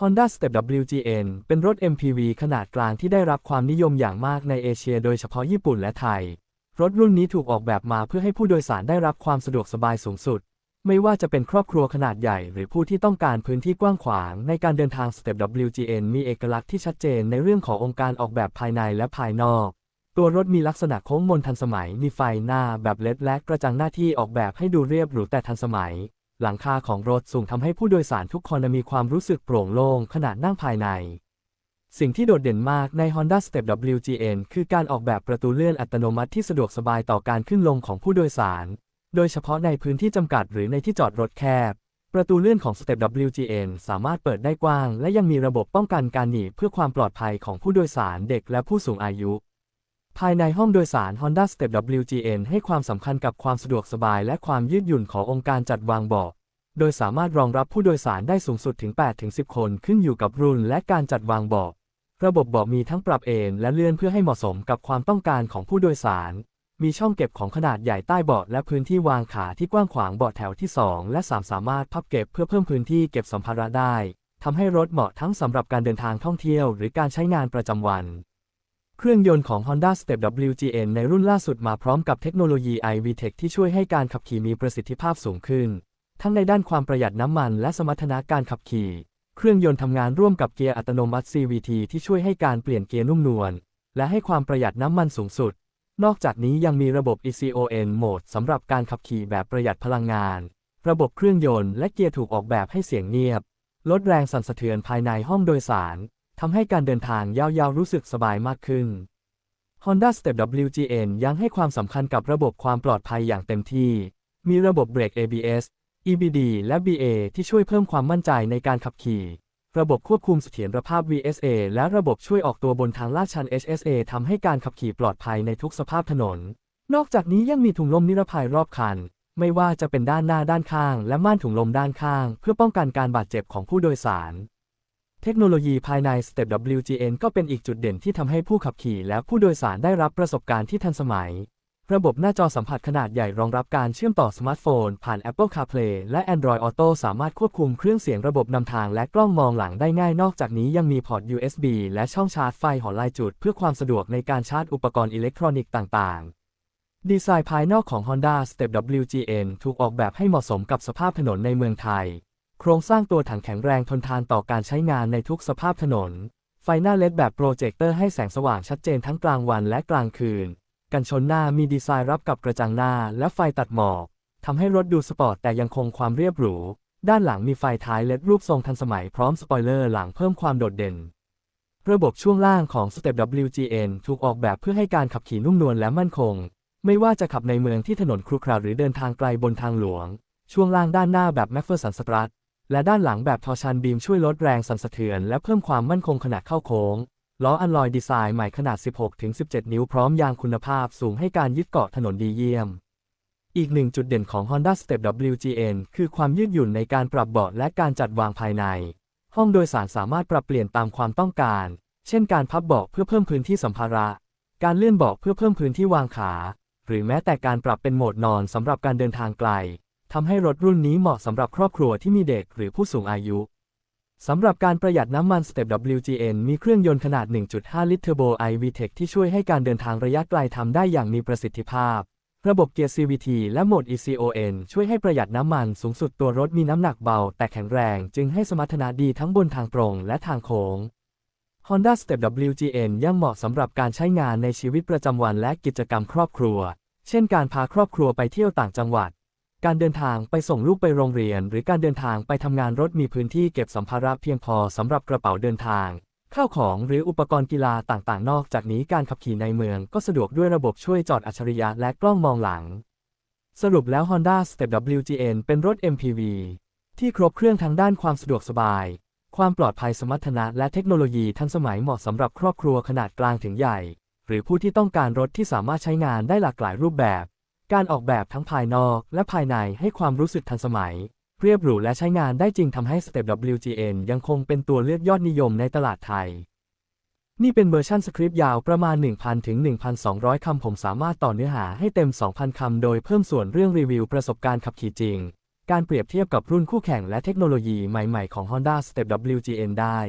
Honda Step WGN เป็นรถ MPV ขนาดกลางที่ได้รับความนิยมอย่างมากในเอเชียโดยเฉพาะญี่ปุ่นและไทย รถรุ่นนี้ถูกออกแบบมาเพื่อให้ผู้โดยสารได้รับความสะดวกสบายสูงสุด ไม่ว่าจะเป็นครอบครัวขนาดใหญ่ หรือผู้ที่ต้องการพื้นที่กว้างขวาง ในการเดินทาง Step WGN มีเอกลักษณ์ที่ชัดเจนในเรื่องขององค์การออกแบบภายในและภายนอก ตัวรถมีลักษณะโค้งมนทันสมัย มีไฟหน้าแบบเลดและกระจังหน้าที่ออกแบบให้ดูเรียบหรูแต่ทันสมัย หลังคาของรถสูงทำให้ผู้โดยสารทุกคนมีความรู้สึกโปร่งโล่งขณะนั่งภายใน สิ่งที่โดดเด่นมากใน Honda Step WGN คือการออกแบบประตูเลื่อนอัตโนมัติที่สะดวกสบายต่อการขึ้นลงของผู้โดยสาร โดยเฉพาะในพื้นที่จำกัดหรือในที่จอดรถแคบ ประตูเลื่อนของ Step WGN สามารถเปิดได้กว้าง และยังมีระบบป้องกันการหนีบเพื่อความปลอดภัยของผู้โดยสารเด็กและผู้สูงอายุ ภายในห้องโดยสาร Honda Step WGN ให้ความสำคัญกับความสะดวกสบายและความยืดหยุ่นขององค์การจัดวางเบาะโดยสามารถรองรับผู้โดยสารได้สูงสุดถึง 8-10 คนขึ้นอยู่กับรุ่นและการจัดวางเบาะระบบเบาะมีทั้งปรับเอนและเลื่อนเพื่อให้เหมาะสมกับความต้องการของผู้โดยสาร มีช่องเก็บของขนาดใหญ่ใต้เบาะและพื้นที่วางขาที่กว้างขวางเบาะแถวที่ 2 และ 3 สามารถพับเก็บเพื่อเพิ่มพื้นที่เก็บสัมภาระได้ทำให้รถเหมาะทั้งสำหรับการเดินทางท่องเที่ยว หรือการใช้งานประจำวัน เครื่องยนต์ของ Honda Step WGN ในรุ่นล่าสุดมาพร้อมกับเทคโนโลยี iVTEC ที่ช่วยให้การขับขี่มีประสิทธิภาพสูงขึ้น ทั้งในด้านความประหยัดน้ำมันและสมรรถนะการขับขี่ เครื่องยนต์ทำงานร่วมกับเกียร์อัตโนมัติ CVT ที่ช่วยให้การเปลี่ยนเกียร์นุ่มนวลและให้ความประหยัดน้ำมันสูงสุด นอกจากนี้ยังมีระบบ ECON Mode สำหรับการขับขี่แบบประหยัดพลังงาน ระบบเครื่องยนต์และเกียร์ถูกออกแบบให้เสียงเงียบ ลดแรงสั่นสะเทือนภายในห้องโดยสาร ทำให้การเดินทางยาวๆรู้สึกสบายมากขึ้น Honda Step WGN ยังให้ความสำคัญกับระบบความปลอดภัยอย่างเต็มที่ มีระบบเบรก ABS EBD และ BA ที่ช่วยเพิ่มความมั่นใจในการขับขี่ ระบบควบคุมเสถียรภาพ VSA และระบบช่วยออกตัวบนทางลาดชัน HSA ทำให้การขับขี่ปลอดภัยในทุกสภาพถนน นอกจากนี้ยังมีถุงลมนิรภัยรอบคัน ไม่ว่าจะเป็นด้านหน้าด้านข้าง และม่านถุงลมด้านข้าง เพื่อป้องกันการบาดเจ็บของผู้โดยสาร เทคโนโลยีภายใน Step WGN ก็เป็นอีกจุดเด่นที่ทำให้ผู้ขับขี่และผู้โดยสารได้รับประสบการณ์ที่ทันสมัย ระบบหน้าจอสัมผัสขนาดใหญ่รองรับการเชื่อมต่อสมาร์ทโฟน ผ่าน Apple CarPlay และ Android Auto สามารถควบคุมเครื่องเสียงระบบนำทางและกล้องมองหลังได้ง่ายนอกจากนี้ยังมีพอร์ต USB และช่องชาร์จไฟหอลายจุด เพื่อความสะดวกในการชาร์จอุปกรณ์อิเล็กทรอนิกส์ต่างๆดีไซน์ภายนอกของ Honda Step WGN ถูกออกแบบให้เหมาะสมกับสภาพถนนในเมืองไทย ครงสร้างตัวถังแข็งแรงทนทานต่อการใช้งานในทุกสภาพถนน ไฟหน้าเลดแบบโปรเจคเตอร์ให้แสงสว่างชัดเจนทั้งกลางวันและกลางคืน กันชนหน้ามีดีไซน์รับกับกระจังหน้าและไฟตัดหมอกทำให้รถดูสปอร์ตแต่ยังคงความเรียบหรู ด้านหลังมีไฟท้ายเลดรูปทรงทันสมัยพร้อมสปอยเลอร์หลังเพิ่มความโดดเด่น ระบบช่วงล่างของ Step WGN ถูกออกแบบเพื่อให้การขับขี่นุ่มนวลและมั่นคง ไม่ว่าจะขับในเมืองที่ถนนครุขระหรือเดินทางไกลบนทางหลวง ช่วงล่างด้านหน้าแบบแม และด้านหลังแบบทอชันบีมช่วยลดแรงสั่นสะเทือนและเพิ่มความมั่นคงขณะเข้าโค้ง ล้ออัลลอยดีไซน์ใหม่ขนาด 16-17 นิ้วพร้อมยางคุณภาพสูงให้การยึดเกาะถนนดีเยี่ยม อีกหนึ่งจุดเด่นของ Honda Step WGN คือความยืดหยุ่นในการปรับเบาะและการจัดวางภายใน ห้องโดยสารสามารถปรับเปลี่ยนตามความต้องการ เช่นการพับเบาะเพื่อเพิ่มพื้นที่สัมภาระ การเลื่อนเบาะเพื่อเพิ่มพื้นที่วางขา หรือแม้แต่การปรับเป็นโหมดนอนสำหรับการเดินทางไกล ทำให้รถรุ่นนี้เหมาะสำหรับครอบครัวที่มีเด็กหรือผู้สูงอายุ สำหรับการประหยัดน้ำมัน Step WGN มีเครื่องยนต์ขนาด 1.5 ลิตรเทอร์โบ iVTEC ที่ช่วยให้การเดินทางระยะไกลทำได้อย่างมีประสิทธิภาพ ระบบเกียร์ CVT และโหมด ECON ช่วยให้ประหยัดน้ำมันสูงสุดตัวรถมีน้ำหนักเบา แต่แข็งแรง จึงให้สมรรถนะดีทั้งบนทางตรงและทางโค้ง Honda Step WGN ยังเหมาะสำหรับการใช้งานในชีวิตประจำวันและกิจกรรมครอบครัว เช่นการพาครอบครัวไปเที่ยวต่างจังหวัด การเดินทางไปส่งลูกไปโรงเรียน หรือการเดินทางไปทำงานรถมีพื้นที่เก็บสัมภาระเพียงพอสำหรับกระเป๋าเดินทางข้าวของหรืออุปกรณ์กีฬาต่างๆ นอกจากนี้การขับขี่ในเมืองก็สะดวกด้วยระบบช่วยจอดอัจฉริยะและกล้องมองหลัง สรุปแล้ว Honda Step WGN เป็นรถ MPV ที่ครบเครื่องทั้งด้านความสะดวกสบาย ความปลอดภัยสมรรถนะและเทคโนโลยีทันสมัยเหมาะสำหรับครอบครัวขนาดกลางถึงใหญ่ หรือผู้ที่ต้องการรถที่สามารถใช้งานได้หลากหลายรูปแบบ การออกแบบทั้งภายนอกและภายในให้ความรู้สึกทันสมัย เรียบหรูและใช้งานได้จริงทำให้ Step WGN ยังคงเป็นตัวเลือกยอดนิยมในตลาดไทย นี่เป็นเวอร์ชันสคริปต์ยาวประมาณ 1,000 ถึง 1,200 คำ ผมสามารถต่อเนื้อหาให้เต็ม 2,000 คำ โดยเพิ่มส่วนเรื่องรีวิวประสบการณ์ขับขี่จริง การเปรียบเทียบกับรุ่นคู่แข่งและเทคโนโลยีใหม่ ๆ ของ Honda Step WGN ได้